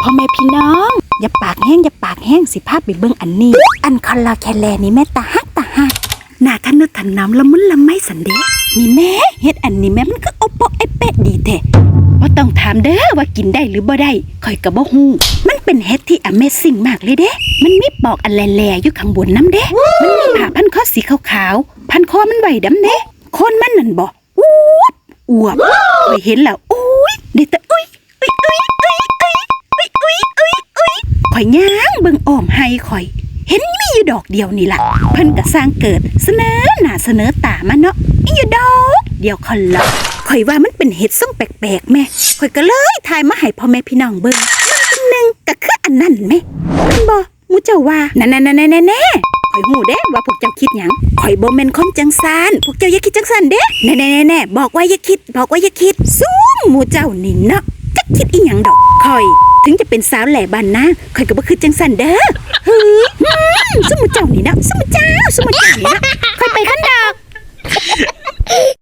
พ่อแม่พี่น้อง อย่าปากแห้งอย่าปากแห้งสิภาพไปเบิ่งอันนี้ อันคอลลาแคแลนี่แม่ตาฮักตาฮักหน้าทันนึกทันน้ำละมุนละไม่สันเดะนี่แม่เฮ็ดอันนี้แม่มันก็โอปไอเปะดีแท้ว่าต้องถามเด้อว่ากินได้หรือบ่ได้ข่อยก็บ่ฮู้มันเป็นเฮ็ดที่ Amazing มากเลยเด้ มันมีปอกอันแหล่ๆอยู่ข้างบนน้ำเด้ มันมีผ้าพันคอสีขาวๆพันคอมันไว้ดำเด้โคนมันนั่นบ่อู้บอวบข่อยเห็นแล้วอุ้ อยข่อยย่างเบิ่งอ้อมให้ข่อย เห็นมีอยู่ดอกเดียวนี่ล่ะ เพิ่นก็สร้างเกิดเสนอหน้าเสนอตามาเนาะอีอยู่ดอกเดียวคอนละข่อยว่ามันเป็นเห็ดส่งแปลกๆแม่ข่อยก็เลยทายมาให้พ่อแม่พี่น้องเบิ่งมันเป็นหนึ่งก็คืออันนั้นแม่มันบ่หมูเจ้าว่านั่นๆๆๆๆข่อยหูเด้ว่าพวกเจ้าคิดหยังข่อยบ่แม่นคนจังซานพวกเจ้าอย่าคิดจังซานเด้แน่ๆๆบอกว่าอย่าคิด บอกว่าอย่าคิดสู้หมูเจ้านี่เนาะ คิดอีหยังดอกคอย ถึงจะเป็นสาวแหล่บานนะคอยก็บ่คือจังสันเด้อเฮ้ยอืมสมุเจ้านี่นะสมุเจ้าสมุเจ้านี่นะคอยไปขั้นด